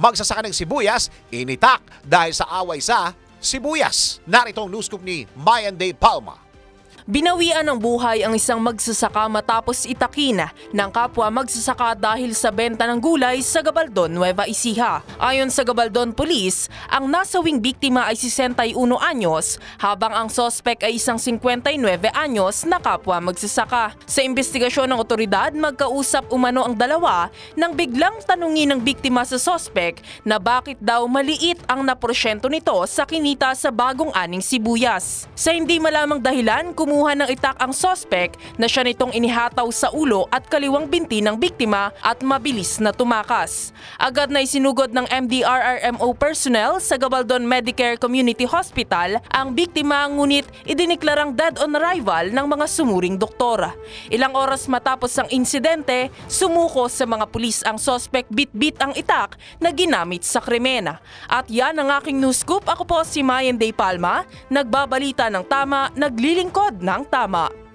magsasaka ng sibuyas, initak dahil sa away sa sibuyas. Narito ang news ni Mayan Day Palma. Binawian ng buhay ang isang magsasaka matapos itakin ng kapwa magsasaka dahil sa benta ng gulay sa Gabaldon, Nueva Ecija. Ayon sa Gabaldon Police, ang nasawing biktima ay 61 anyos habang ang sospek ay isang 59 anyos na kapwa magsasaka. Sa investigasyon ng otoridad, magkausap umano ang dalawa nang biglang tanungin ng biktima sa sospek na bakit daw maliit ang naporsyento nito sa kinita sa bagong aning sibuyas. Sa hindi malamang dahilan, kumuha ng itak ang sospek na siya nitong inihataw sa ulo at kaliwang binti ng biktima at mabilis na tumakas. Agad na isinugod ng MDRRMO personnel sa Gabaldon Medicare Community Hospital ang biktima ngunit idiniklarang dead on arrival ng mga sumuring doktor. Ilang oras matapos ang insidente, sumuko sa mga pulis ang sospek bit-bit ang itak na ginamit sa krimen. At yan ang aking news scoop. Ako po si Mayan Day Palma, nagbabalita ng tama, naglilingkod ng tama.